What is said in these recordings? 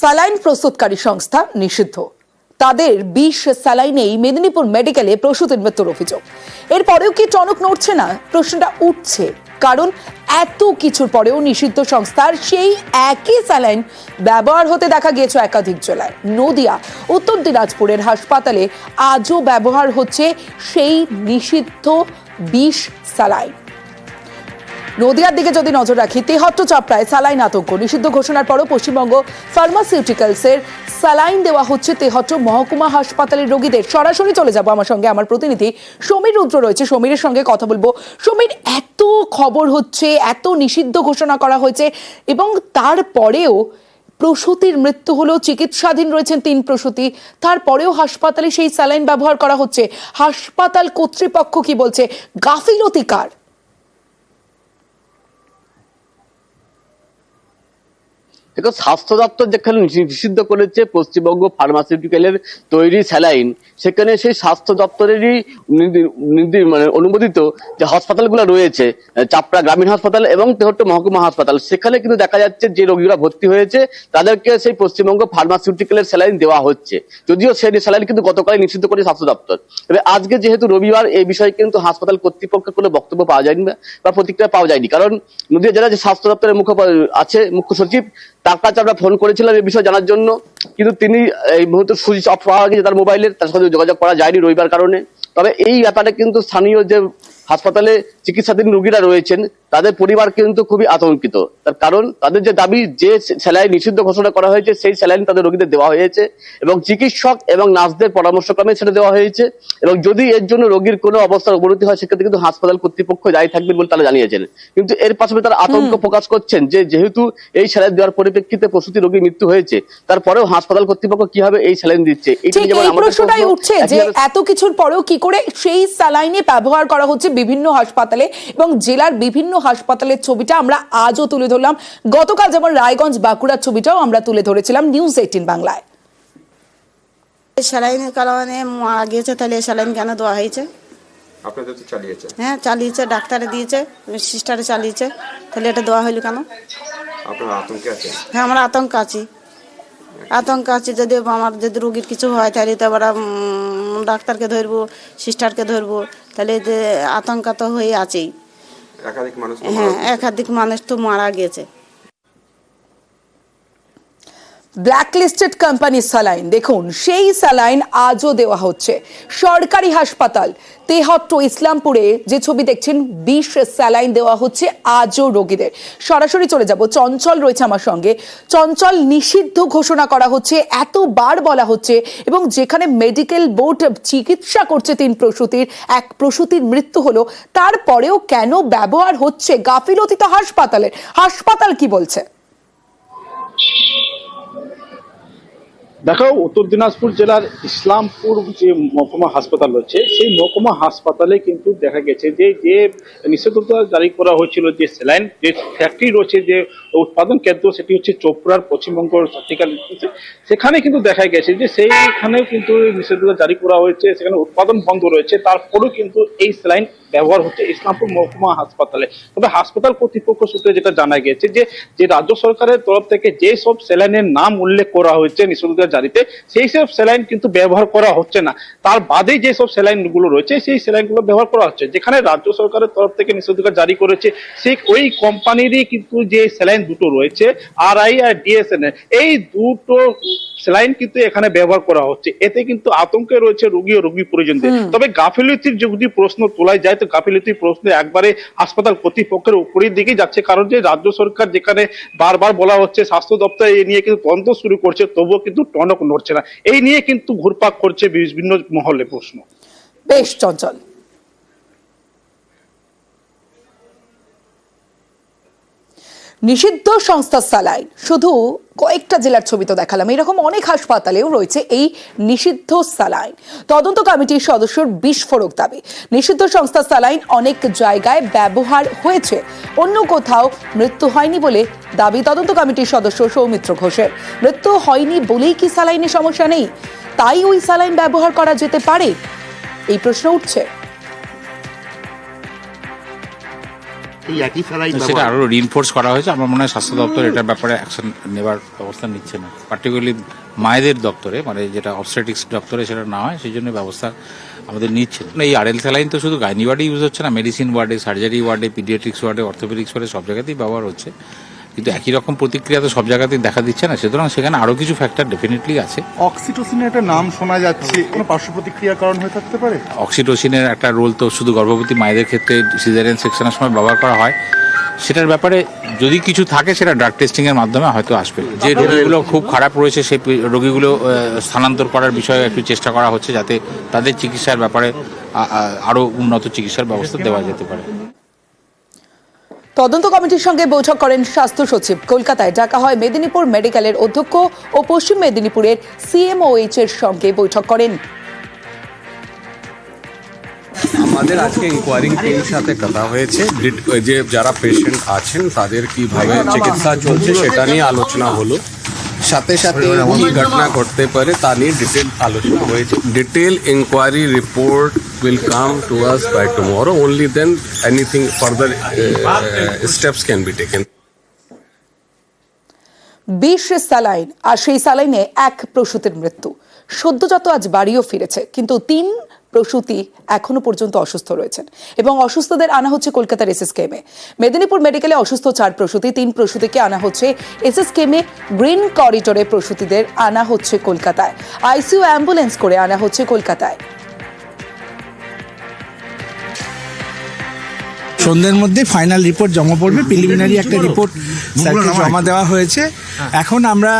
Saline প্রস্তুতকারী সংস্থা নিষিদ্ধ। তাদের বিষ স্যালাইনেই মেদিনীপুর মেডিকেলে প্রসূতির মৃত্যুর অভিযোগ। এরপরেও কি টনক নড়ছে না? প্রশ্নটা উঠছে, কারণ এত কিছুর পরেও নিষিদ্ধ সংস্থার সেই একই স্যালাইন ব্যবহার হতে দেখা গিয়েছে একাধিক জেলায়। নদিয়া, উত্তর দিনাজপুরের হাসপাতালে আজও ব্যবহার হচ্ছে সেই নিষিদ্ধ বিষ স্যালাইন। নদিয়ার দিকে যদি নজর রাখি, তেহট্ট চাপড়ায় স্যালাইন আতঙ্ক। নিষিদ্ধ ঘোষণার পরও পশ্চিমবঙ্গ ফার্মাসিউটিক্যালসের স্যালাইন দেওয়া হচ্ছে তেহট্ট। মহকুমা হাসপাতালের রোগীদের সরাসরি চলে যাব আমার সঙ্গে। আমার প্রতিনিধি সমীর রুদ্র রয়েছে। সমীরের সঙ্গে কথা বলব। সমীর, এত খবর হচ্ছে, এত নিষিদ্ধ ঘোষণা করা হয়েছে এবং তারপরেও প্রসূতির মৃত্যু হলো চিকিৎসাধীন রয়েছেন তিন প্রসূতি। তারপরেও হাসপাতালে সেই স্যালাইন ব্যবহার করা হচ্ছে। হাসপাতাল কর্তৃপক্ষ কি বলছে? গাফিলতি কার? দেখো, স্বাস্থ্য দপ্তর যেখানে নিষিদ্ধ করেছে পশ্চিমবঙ্গ ফার্মাসিউটিক্যালের তৈরি স্যালাইন, সেখানে সেই স্বাস্থ্য দপ্তরেরই নির্দি- মানে অনুমোদিত যে হাসপাতালগুলো রয়েছে, চাপড়া গ্রামীণ হাসপাতাল এবং তেহট্ট মহকুমা হাসপাতাল, সেখানে কিন্তু দেখা যাচ্ছে যে রোগীরা ভর্তি হয়েছে, তাদেরকে সেই পশ্চিমবঙ্গ ফার্মাসিউটিক্যালের স্যালাইন দেওয়া হচ্ছে। যদিও সেই স্যালাইন কিন্তু গতকালই নিষিদ্ধ করে স্বাস্থ্য দপ্তর। তবে আজকে যেহেতু রবিবার, এই বিষয়ে কিন্তু হাসপাতাল কর্তৃপক্ষের কোনো বক্তব্য পাওয়া যায়নি বা প্রতিক্রিয়া পাওয়া যায়নি। কারণ নদীয়া জেলা যে স্বাস্থ্য দপ্তরের মুখ্য আছে, মুখ্য সচিব তার কাছে আমরা ফোন করেছিলাম এই বিষয়ে জানার জন্য। কিন্তু তিনি এই মুহূর্তে সুইচ অফ পাওয়া গেছে তার মোবাইলের তার সাথে যোগাযোগ করা যায়নি রবিবার কারণে। তবে এই ব্যাপারে কিন্তু স্থানীয় যে হাসপাতালে চিকিৎসাধীন রোগীরা রয়েছেন তাদের পরিবার কিন্তু খুবই আতঙ্কিত। তার কারণ তাদের যে দাবি যে স্যালাইন নিষিদ্ধ ঘোষণা করা হয়েছে সেই স্যালাইন তাদের রোগীদের দেওয়া হয়েছে এবং চিকিৎসক এবং নার্সদের পরামর্শক্রমে সেটা দেওয়া হয়েছে এবং যদি এর জন্য রোগীর কোনো অবস্থার অবনতি হয় সেক্ষেত্রে কিন্তু হাসপাতাল কর্তৃপক্ষ দায়ী থাকবেন বলে তারা জানিয়েছেন। কিন্তু এর পাশাপাশি তারা আতঙ্ক প্রকাশ করছেন যে যেহেতু এই স্যালাইন দেওয়ার পরিপ্রেক্ষিতে প্রসূতি রোগী মৃত্যু হয়েছে তারপরেও হাসপাতাল কর্তৃপক্ষ কীভাবে এই স্যালাইন দিচ্ছে এই প্রশ্নটাই উঠছে যে এত কিছুর পরেও কি করে সেই স্যালাইনে ব্যবহার করা হচ্ছে বিভিন্ন হাসপাতালে এবং জেলার বিভিন্ন হাসপাতালের ছবিটা আমরা আজও তুলে ধরলাম। গতকাল যেমন রায়গঞ্জ বাঁকুড়ার ছবিটাও আমরা তুলে ধরেছিলাম নিউজ এইটিন বাংলায়। স্যালাইনের কারণে মারা গিয়েছে তাহলে এই স্যালাইন কেন দেওয়া হয়েছে? আপনাদের তো চালিয়েছে। হ্যাঁ চালিয়েছে ডাক্তারে দিয়েছে সিস্টারে চালিয়েছে। তাহলে এটা দেওয়া হইল কেন? আপনারা আতঙ্কে আছেন? হ্যাঁ আমরা আতঙ্ক আছি। আতঙ্ক আছি যদি আমার যদি রুগীর কিছু হয় তাহলে তো আবার ডাক্তারকে ধরবো সিস্টারকে ধরবো তাহলে যে আতঙ্ক তো হয়ে আছেই। একাধিক মানুষ হ্যাঁ। একাধিক মানুষ তো মারা গেছে। ব্ল্যাকলিস্টেড কোম্পানি স্যালাইন দেখুন, সেই স্যালাইন আজও দেওয়া হচ্ছে। সরকারি হাসপাতাল, তেহট্ট, ইসলামপুরে যে ছবি দেখছেন, বিষ স্যালাইন দেওয়া হচ্ছে আজও রোগীদের। সরাসরি চলে যাব, চঞ্চল রয়েছে আমার সঙ্গে। চঞ্চল, নিষিদ্ধ ঘোষণা করা হচ্ছে, এতবার বলা হচ্ছে, এবং যেখানে মেডিকেল বোর্ড চিকিৎসা করছে তিন প্রসূতির, এক প্রসূতির মৃত্যু হলো, তারপরেও কেন ব্যবহার হচ্ছে গাফিলতি তো হাসপাতালের? হাসপাতাল কি বলছে? দেখো উত্তর দিনাজপুর জেলার ইসলামপুর যে মহকুমা হাসপাতাল রয়েছে, সেই মহকুমা হাসপাতালে কিন্তু দেখা গেছে যে যে নিষেধাজ্ঞা জারি করা হয়েছিল যে স্যালাইন, যে ফ্যাক্টরি রয়েছে, যে উৎপাদন কেন্দ্র, সেটি হচ্ছে চোপড়ার পশ্চিমবঙ্গ সরকার সেখানে কিন্তু দেখা গেছে যে, সেইখানেও কিন্তু নিষেধাজ্ঞা জারি করা হয়েছে, সেখানে উৎপাদন বন্ধ রয়েছে, তারপরেও কিন্তু এই স্যালাইন ব্যবহার হচ্ছে ইসলামপুর মহকুমা হাসপাতালে। তবে হাসপাতাল কর্তৃপক্ষ সূত্রে যেটা জানা গেছে যে যে রাজ্য সরকারের তরফ থেকে যে সব স্যালাইনের নাম উল্লেখ করা হয়েছে, নিষেধাজ্ঞা জারিতে সেই সব স্যালাইন কিন্তু ব্যবহার করা হচ্ছে না। তার বাদে যে সব স্যালাইনগুলো রয়েছে সেই স্যালাইনগুলো ব্যবহার করা হচ্ছে। যেখানে রাজ্য সরকারের তরফ থেকে নিষেধাজ্ঞা জারি করেছে সেই ওই কোম্পানিরই কিন্তু যে স্যালাইন দুটো রয়েছে আর আই আর ডিএসএন এই দুটো স্যালাইন কিন্তু এখানে ব্যবহার করা হচ্ছে। এতে কিন্তু আতঙ্কে রয়েছে রোগী ও রোগী পরিজনদের। তবে গাফিলতির যদি প্রশ্ন তোলা যায় তো গাফিলতির প্রশ্ন একবারে হাসপাতাল কর্তৃপক্ষের উপরের দিকে যাচ্ছে। কারণ যে রাজ্য সরকার যেখানে বারবার বলা হচ্ছে স্বাস্থ্য দপ্তর এই নিয়ে কিন্তু তদন্ত শুরু করছে তবুও কিন্তু টনক নড়ছে না। এই নিয়ে কিন্তু ঘুরপাক করছে বিভিন্ন মহলে প্রশ্ন। বেশ চঞ্চল। নিষিদ্ধ সংস্থা সালাইন শুধু কয়েকটা জেলার ছবি তো দেখালাম। এরকম অনেক হাসপাতালেও রয়েছে এই নিষিদ্ধ সালাইন তদন্ত কমিটির সদস্যর বিস্ফোরক দাবি। নিষিদ্ধ সংস্থা সালাইন অনেক জায়গায় ব্যবহার হয়েছে। অন্য কোথাও মৃত্যু হয়নি বলে দাবি তদন্ত কমিটির সদস্য সৌমিত্র ঘোষের। মৃত্যু হয়নি বলেই কি সালাইনের সমস্যা নেই? তাই ওই সালাইন ব্যবহার করা যেতে পারে? এই প্রশ্ন উঠছে। এই একই স্যালাইন সেটা আরও রিনফোর্স করা হয়েছে। আমার মনে হয় স্বাস্থ্য দপ্তর এটার ব্যাপারে অ্যাকশন নেবার ব্যবস্থা নিচ্ছে না। পার্টিকুলারলি মায়েদের দপ্তরে মানে যেটা অবস্ট্রেটিক্স দপ্তরে সেটা না হয় সেই জন্য ব্যবস্থা আমাদের নিচ্ছে না। এই আরএল স্যালাইন তো শুধু গাইনি ওয়ার্ডে ইউজ হচ্ছে না মেডিসিন ওয়ার্ডে সার্জারি ওয়ার্ডে পিডিয়াট্রিক্স ওয়ার্ডে অর্থোপেডিক্স ওয়ার্ডে সব জায়গাতেই ব্যবহার হচ্ছে। কিন্তু একই রকম প্রতিক্রিয়া তো সব জায়গাতেই দেখা দিচ্ছে না। সুতরাং সেখানে আরও কিছু ফ্যাক্টর ডেফিনেটলি আছে। অক্সিটোসিনের একটা নাম শোনা যাচ্ছে। কোনো পার্শ্ব প্রতিক্রিয়ার কারণ হয়ে থাকতে পারে? অক্সিটোসিনের একটা রোল তো শুধু গর্ভবতী মায়েদের ক্ষেত্রে সিজারিয়ান সেকশনের সময় ব্যবহার করা হয়। সেটার ব্যাপারে যদি কিছু থাকে সেটা ড্রাগ টেস্টিং এর মাধ্যমে হয়তো আসবে। যে রোগীগুলো খুব খারাপ রয়েছে সেই রোগীগুলো স্থানান্তর করার বিষয়ে একটু চেষ্টা করা হচ্ছে যাতে তাদের চিকিৎসার ব্যাপারে আ- আ- আরও উন্নত চিকিৎসার ব্যবস্থা দেওয়া যেতে পারে। তদন্ত কমিটির সঙ্গে বৈঠক করেন স্বাস্থ্য সচিব। কলকাতায় ডাকা হয় মেদিনীপুর মেডিকেলের অধ্যক্ষ ও পশ্চিম মেদিনীপুরের সিএমওএইচ এর সঙ্গে বৈঠক করেন। আমাদের আজকে ইনকোয়ারিং টিমের সাথে কথা হয়েছে। যে যারা পেশেন্ট আছেন তাদের কীভাবে চিকিৎসা চলছে সেটা নিয়ে আলোচনা হলো। সাথে সাথে কি ঘটনা ঘটতে পারে তা নিয়ে ডিটেল আলোচনা হয়েছে। Detail inquiry report will come to us by tomorrow. Only then anything further uh, uh, steps can be taken. বিশ স্যালাইন আর সেই স্যালাইনে এক প্রসূতির মৃত্যু। সদ্যজাত আজ বাড়িও ফিরেছে কিন্তু তিন প্রসূতি এখনও পর্যন্ত অসুস্থ রয়েছেন। এবং অসুস্থদের আনা হচ্ছে কলকাতার এসএসকেএমে মেদিনীপুর মেডিকেলে অসুস্থ চার প্রসূতি তিন প্রসূতিকে আনা হচ্ছে এসএসকেএমে গ্রিন করিডোরে প্রসূতিদের আনা হচ্ছে কলকাতায়। আইসিইউ অ্যাম্বুলেন্স করে আনা হচ্ছে কলকাতায়। সন্ধ্যের মধ্যে ফাইনাল রিপোর্ট জমা পড়বে। প্রিলিমিনারি একটা রিপোর্ট স্যারকে জমা দেওয়া হয়েছে। এখন আমরা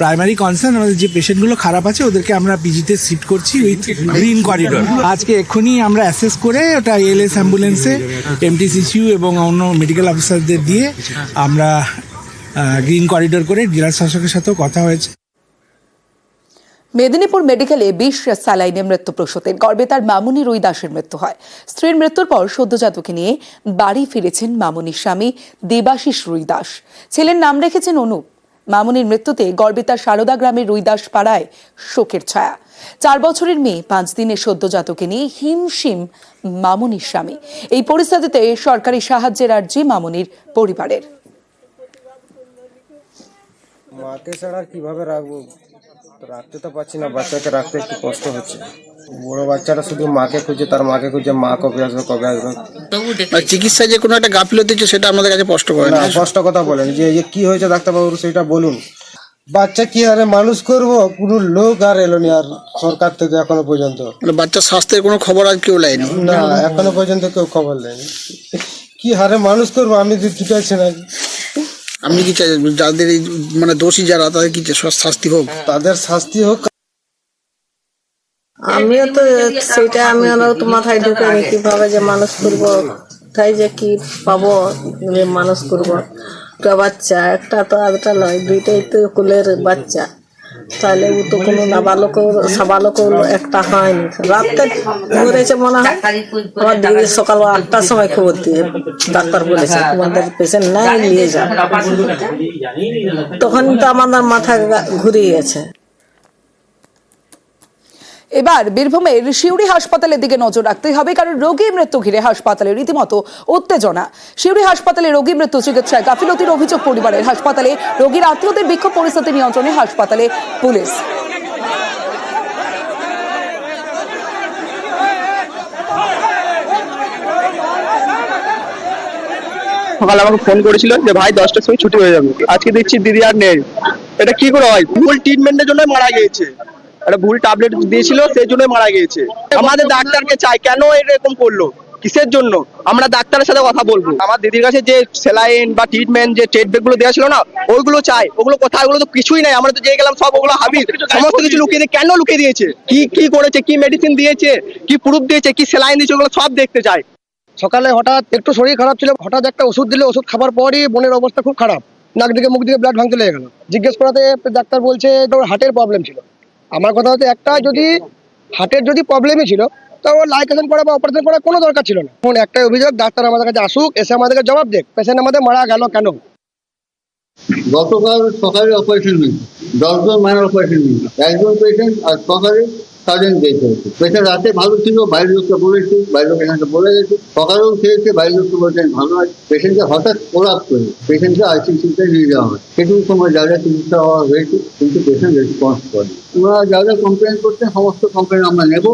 প্রাইমারি কনসার্ন আমাদের যে পেশেন্টগুলো খারাপ আছে ওদেরকে আমরা পিজিতে সিট করছি উইথ গ্রিন করিডোর আজকে এক্ষুনি আমরা অ্যাসেস করে ওটা এলএস অ্যাম্বুলেন্সে এমটিসিসিউ এবং অন্য মেডিকেল অফিসারদের দিয়ে আমরা গ্রিন করিডোর করে জেলা শাসকের সাথেও কথা হয়েছে। মেদিনীপুর মেডিকেলে বিশ স্যালাইনে মৃত্যু প্রসূতির। গর্বে তার মামুনি রুই দাসের মৃত্যু হয়। স্ত্রীর মৃত্যুর পর সদ্যজাতকে নিয়ে বাড়ি ফিরেছেন মামুনির স্বামী দেবাশিস রুই দাস। ছেলের নাম রেখেছেন অনুপ। মামুনির মৃত্যুতে গর্বে তার সারদা গ্রামের রুইদাস পাড়ায় শোকের ছায়া। চার বছরের মেয়ে, পাঁচ দিনের সদ্যজাতকে নিয়ে হিমশিম মামুনির স্বামী। এই পরিস্থিতিতে সরকারি সাহায্যের আর্জি মামুনির পরিবারের। মাকে ছাড়া কীভাবে রাখব? রাখতে তো পারছি না বাচ্চাকে রাখতে একটু কষ্ট হচ্ছে। বড় বাচ্চাটা শুধু মাকে খুঁজে তার মাকে খুঁজে মা কবে আসবে কবে আসবে? আর চিকিৎসায় যে কোনো একটা গাফিলতি হচ্ছে সেটা আমাদের কাছে স্পষ্ট করে না কষ্ট কথা বলেন। যে যে কি হয়েছে ডাক্তারবাবু সেটা বলুন। বাচ্চা কি আরে মানুষ করব? কোনো লোক আর এলো নি আর সরকার থেকে এখনও পর্যন্ত। মানে বাচ্চার স্বাস্থ্যের কোনো খবর আর কেউ লাইনি। না এখনও পর্যন্ত কেউ খবর দেয়নি কি হারে মানুষ করব? আমি তো ঠিক আছে না। আপনি কি চাই যাদের এই মানে দোষী যারা তাদের কি? শাস্তি হোক? তাদের শাস্তি হোক। আমিও তো সেটা আমি তো মাথায় ঢুকে আমি কীভাবে যে মানুষ করব তাই যে কি পাবো যে মানুষ করব। একটা বাচ্চা একটা তো আরেকটা নয় দুইটাই তো কুলের বাচ্চা। তাহলে ও তো কোনো নাবালক সাবালক একটা হয়নি। রাতে ঘুরেছে মনে হয়। আমার দিদি সকাল আটটার সময় খবর দিয়ে ডাক্তার বলেছে, তোমাদের পেশেন্ট নাই, নিয়ে যা তখন তো আমাদের মাথা ঘুরিয়ে গেছে। এবার বীরভূমের শিউরি হাসপাতালের দিকে নজর রাখতে হবে, কারণ রোগী মৃত্যু ঘিরে হাসপাতালে রীতিমতো উত্তেজনা। শিউরি হাসপাতালে রোগী মৃত্যু চিকিৎসায় গাফিলতির অভিযোগ পরিবারের হাসপাতালে, রোগীর আত্মীয়দের বিক্ষোভ পরিস্থিতি নিয়ন্ত্রণে হাসপাতালে পুলিশ। সকালে আমাকে ফোন করেছিল যে, ভাই, দশটার সময় ছুটি হয়ে যাবে। আজকে দেখছি দিদি আর নেই। এটা কি করে হয়? ভুল ট্রিটমেন্টের জন্য মারা গিয়েছে। একটা ভুল ট্যাবলেট দিয়েছিল, সেই জন্য মারা গিয়েছে। আমাদের ডাক্তারকে চাই, কেন এরকম করল? কিসের জন্য? আমরা ডাক্তারের সাথে কথা বলব। আমার দিদির কাছে যে স্যালাইন বা ট্রিটমেন্ট যে ট্রিটমেন্টগুলো দেওয়া ছিল না, ওইগুলো চাই। ওগুলো কোথায়? ওগুলো তো কিছুই নাই। আমরা তো যে গেলাম, সব ওগুলো হাবি সমস্ত কিছু লুকিয়ে দিয়ে কেন লুকিয়ে দিয়েছে? কি কি করেছে? কি মেডিসিন দিয়েছে? কি প্রুফ দিয়েছে? কি স্যালাইন দিয়েছে? ওগুলো সব দেখতে চাই। সকালে হঠাৎ একটু শরীর খারাপ ছিল। হঠাৎ একটা ওষুধ দিলে, ওষুধ খাবার পরই বোনের অবস্থা খুব খারাপ। নাক দিকে মুখ দিকে ব্লাড ভাঙতে লেগে গেল। জিজ্ঞেস করাতে ডাক্তার বলছে হার্টের প্রবলেম ছিল। আমার কথা হচ্ছে একটা যদি হার্টের যদি প্রবলেমই ছিল তো লাইকেশন করা বা অপারেশন করার কোনো দরকার ছিল না। এখন একটাই অভিযোগ, ডাক্তার আমাদের কাছে আসুক, এসে আমাদেরকে জবাব দেখ পেশেন্ট আমাদের মারা গেল কেন? গতকাল সকালে অপারেশন হয়েছে। দশজন মায়ের অপারেশন হয়েছে। একজন পেশেন্ট আর সকালে সাডেন ডেথ হয়েছে। পেশেন্ট রাতে ভালো ছিল, বাইরের লোককে বলেছি, বাইরের লোক এখানে বলে গেছে। সকালেও খেয়েছে, বাইরের লোককে বলছেন ভালো আছে। পেশেন্টকে হঠাৎ কোলাপ করে পেশেন্টকে আইসিসিতে নিয়ে যাওয়া হয়। সেটুকু সময় যা যা চিকিৎসা হওয়া হয়েছে, কিন্তু পেশেন্ট রেসপন্স করে ওনারা যা যা কমপ্লেন করছেন, সমস্ত কমপ্লেন আমরা নেব।